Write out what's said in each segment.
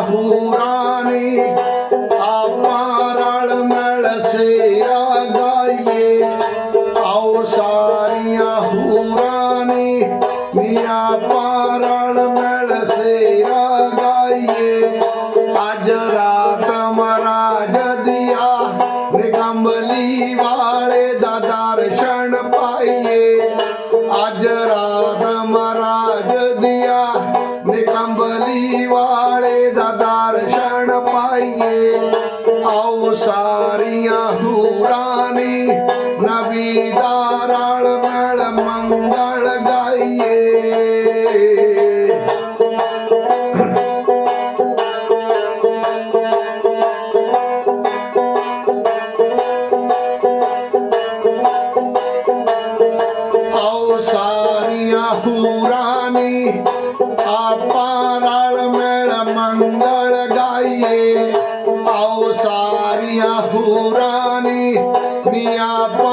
ਹੂਰਾਂ ਨੇ ਆਪਾਂ ਰਲ ਮਿਲ ਸੇਰਾ ਗਾਈਏ। ਆਓ ਸਾਰੀਆਂ ਹੂਰਾਂ ਨੇ ਨੀ ਆਪਾਂ ਰਲ ਮਿਲ ਸੇਰਾ ਗਾਈਏ। ਅੱਜ ਰਾਤ ਮਹਾਰਾਜ ਦਿਆ ਨਿਕੰਬਲੀ ਵਾਲੇ ਦਾ ਦਰਸ਼ਨ ਪਾਈਏ। ਅੱਜ ਰਾਤ ਮਹਾਰਾਜ ਦਿਆ ਨਿਕੰਬਲੀ ਵਾਲੇ ਦਾ ਆਪਾਂ ਰਲ ਮਿਲ ਮੰਗਲ ਗਾਈਏ ਆਓ ਸਾਰੀਆਂ ਹੂਰਾਂ ਨੇ ਨੀ ਆਪਾਂ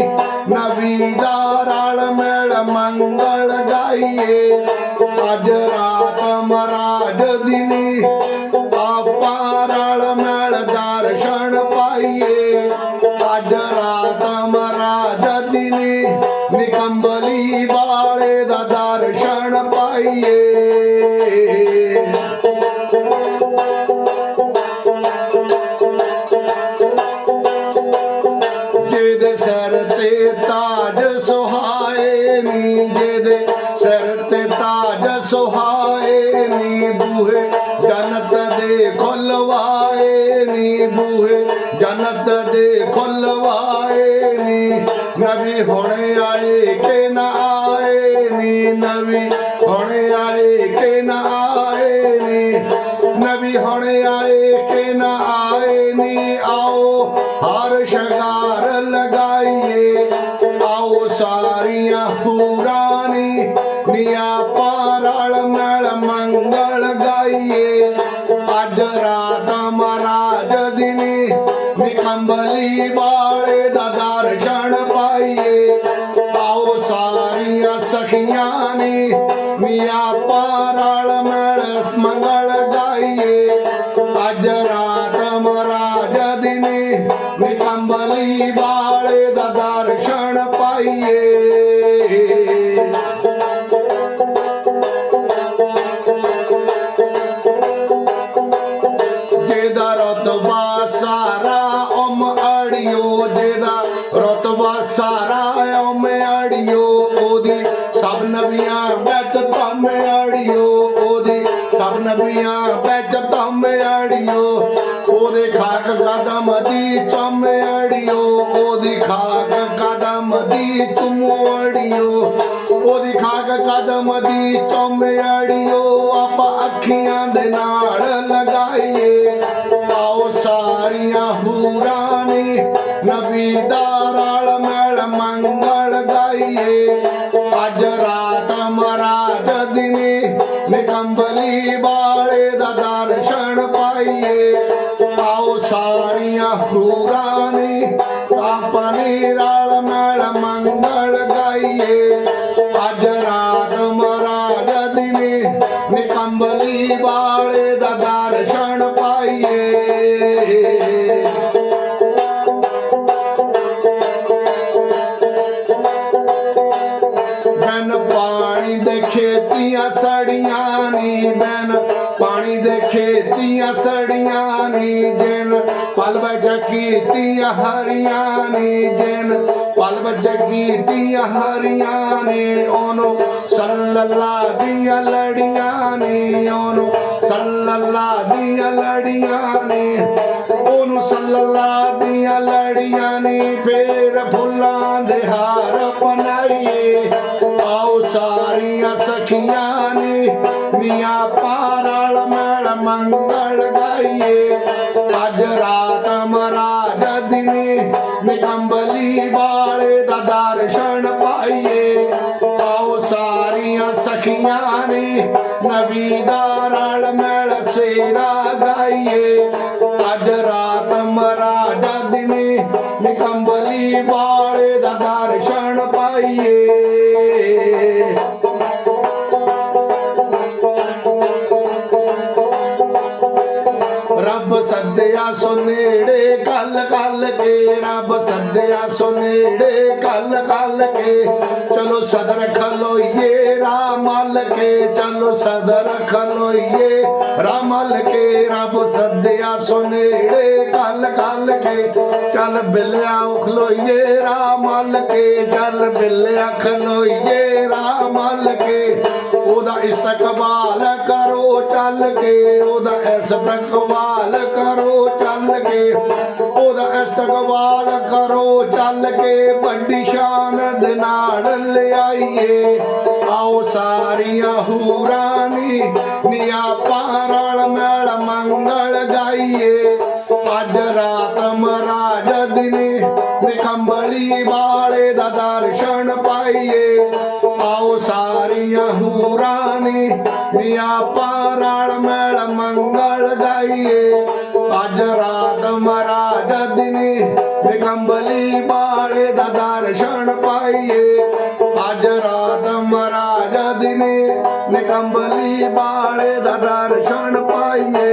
ਹੂਰਾਂ ਨੇ ਨਬੀ ਦਾ ਰਲ ਮਿਲ ਮੰਗਲ ਗਾਈਏ ਅੱਜ ਰਾਤ ਮਹਾਰਾਜ ਦਿਨੀ ਆਪਾਂ ਰਲ ਮਿਲ ਦਰਸ਼ਨ ਪਾਈਏ ਅੱਜ ਸਿਰ ਤੇ ਤਾਜ ਸੁਹਾਏ ਨੀ, ਜਿਹਦੇ ਸਿਰ ਤੇ ਤਾਜ ਸੁਹਾਏ ਨੀ, ਬੂਹੇ ਜਨਤ ਦੇ ਖੁੱਲਵਾਏ ਨੀ, ਬੂਹੇ ਜਨਤ ਦੇ ਖੁੱਲਵਾਏ ਨੀ ਨਬੀ ਹੁਣੇ ਆਏ ਕਿ ਨਾ ਆਏ ਨੀ ਨਬੀ ਹੁਣੇ ਆਏ ਕਿ ਨਾ ਆਏ ਨੀ ਨਬੀ ਹੁਣੇ ਆਏ ਕਿ ਨਾ ਆਏ ਨੀ, ਆਓ ਹਰ ਸ਼ਗਾਰ ਸਾਰੀਆਂ ਹੂਰਾਂ ਨੇ ਨੀਆਂ ਪਾਰਲ ਮਲ ਮੰਗਲ ਗਾਈਏ। ਅੱਜ ਰਾਤ ਮਹਾਰਾਜ ਦਿਨੀ ਨਿਕੰਬਲੀ ਵਾਲੇ ਦਾ ਦਰਸ਼ਨ ਪਾਈਏ। ਆਓ ਸਾਰੀਆਂ ਸਖੀਆਂ ਨੇ ਮੀਆਂ ਪਾਰਲ ਮਲ ਮੰਗਲ ਗਾਈਏ। ਅੱਜ ਰਾਤ ਮਹਾਰਾਜ ਦਿਨੇ ਨਿਕੰਬਲੀ ਵਾਲੇ ਦਾ ਦਰਸ਼ਨ ਪਾਈਏ। ਅੜਿਓ ਜਿਹਦਾ ਰਤਬਾ ਸਾਰਾ ਉਮ ਅੜਿਓ ਉਹਦੀ ਸਭ ਨਬੀਆਂ ਵਿੱਚ ਧੰਮ ਅੜਿਓ ਉਹਦੀ ਸਭ ਨਬੀਆਂ ਵਿੱਚ ਧੰਮ ਅੜਿਓ ਉਹਦੇ ਖਾਕ ਕਦਮ ਦੀ ਚੰਮ ਅੜਿਓ ਉਹਦੀ ਖਾਕ ਕਦਮ ਦੀ ਚੁੰਮ ਅੜਿਓ ਉਹਦੀ ਖਾਕ ਕਦਮ ਦੀ ਚੰਮ ਅੜਿਓ ਆਪਾਂ ਅੱਖੀਆਂ ਦੇ ਨਾਲ ਲਗਾਈਏ। ਨਬੀ ਦਾ ਰਲ ਮਿਲ ਮੰਗਲ ਗਾਈਏ। ਅੱਜ ਰਾਤ ਮਹਾਰਾਜ ਦਿਨੇ ਨਿਕੰਬਲੀ ਵਾਲੇ ਦਾ ਦਰਸ਼ਨ ਪਾਈਏ। ਆਓ ਸਾਰੀਆਂ ਹੂਰਾਂ ਨੇ ਆਪਣੇ ਰਲ ਮਿਲ ਮੰਗਲ ਗਾਈਏ। ਪਲ ਕੀਤੀਆਂ ਹਰੀਆਂ ਨੀ ਜਿਨ ਪਲ ਕੀਤੀਆਂ ਹਰੀਆਂ ਨੇ ਉਹਨੂੰ ਸੱਲੱਲਾ ਦੀਆਂ ਲੜੀਆਂ ਨੇ, ਉਹਨੂੰ ਸੱਲੱਲਾ ਦੀਆਂ ਲੜੀਆਂ ਨੇ, ਉਹਨੂੰ ਸੱਲੱਲਾ ਦੀਆਂ ਲੜੀਆਂ ਨੇ, ਫੇਰ ਫੁੱਲਾਂ ਦੇ ਹਾਰ ਬਣਾਈਏ ਆਓ ਸਾਰੀਆਂ ਸਖੀਆਂ ਨੇ, ਮੀਆਂ ਮੰਗਲ ਗਾਈਏ। ਅੱਜ ਰਾਤ ਮਹਾਰਾਜ ਦਿਨੇ ਨਿਕੰਬਲੀ ਵਾਲੇ ਦਾ ਦਰਸ਼ਨ ਪਾਈਏ। ਆਓ ਸਾਰੀਆਂ ਸਖੀਆਂ ਨੇ ਨਬੀ ਦਾ ਰਲ ਮਿਲ ਸੇਰਾ ਗਾਈਏ। ਅੱਜ ਰਾਤ ਮਹਾਰਾਜ ਦਿਨੇ ਨਿਕੰਬਲੀ ਵਾਲੇ ਦਾ ਸੱਦਿਆ ਸੋ ਨੇੜੇ ਕੱਲ ਕੱਲ ਕੇ ਰੱਬ ਸੱਦਿਆ ਸੋ ਨੇੜੇ ਕੱਲ ਕੱਲ ਕੇ। ਚਲੋ ਸਦਰ ਖਲੋਈਏ ਰਾਮਲ ਕੇ। ਚਲੋ ਸਦਰ ਖਲੋਈਏ ਰਾਮਲ ਕੇ। ਰੱਬ ਸੱਦਿਆ ਸੋ ਨੇੜੇ ਕੱਲ ਕੱਲ ਕੇ। ਚੱਲ ਬਿੱਲਿਆ ਖਲੋਈਏ ਰਾਮਲ ਕੇ। ਚੱਲ ਬਿੱਲਿਆ ਖਲੋਈਏ ਰਾਮਲ ਕੇ। ਉਹਦਾ ਇਸਤਕਬਾਲ ਕਰੋ, ਚੱਲ ਕੇ ਉਹਦਾ ਇਸਤਕਬਾਲ ਕਰੋ, ਚੱਲ ਕੇ ਉਹਦਾ ਇਸਤਕਬਾਲ ਕਰੋ, ਚੱਲ ਕੇ ਵੱਡੀ ਸ਼ਾਨ ਦੇ ਨਾਲ ਲਿਆਈਏ। ਆਓ ਸਾਰੀਆਂ ਹੂਰਾਂ ਨੀ, ਮੀਆਂ ਪਾਰਲ ਮੈਲ ਮੰਗਲ ਗਾਈਏ। ਅੱਜ ਰਾਤ ਮਹਾਰਾਜ ਦਿਨੇ ਨਿਕੰਬਲੀ ਵਾਲੇ ਦਾ ਦਰਸ਼ਨ ਪਾਈਏ। ਸਾਰੀਆਂ ਹੂਰਾਂ ਨੀ ਮੀਆਂ ਪਾਰਲ ਮੈਲ ਮੰਗਲ ਗਾਈਏ। ਅੱਜ ਰਾਤ ਮਹਾਰਾਜ ਦਿਨੇ ਨਿਕੰਬਲੀ ਵਾਲੇ ਦਾ ਦਰਸ਼ਨ ਪਾਈਏ। ਅੱਜ ਰਾਤ ਮਹਾਰਾਜ ਦਿਨੇ ਨਿਕੰਬਲੀ ਵਾਲੇ ਦਾ ਦਰਸ਼ਨ ਪਾਈਏ।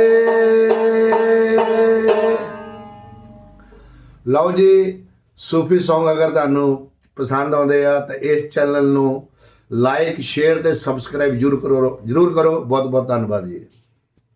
ਲਓ ਜੀ, ਸੂਫੀ Song ਅਗਰ ਤੁਹਾਨੂੰ ਪਸੰਦ ਆਉਂਦੇ ਆ, ਤਾਂ ਇਸ ਚੈਨਲ ਨੂੰ ਲਾਈਕ ਸ਼ੇਅਰ ਤੇ ਸਬਸਕ੍ਰਾਈਬ ਜਰੂਰ ਕਰੋ ਜਰੂਰ ਕਰੋ। ਬਹੁਤ ਬਹੁਤ ਧੰਨਵਾਦ ਜੀ।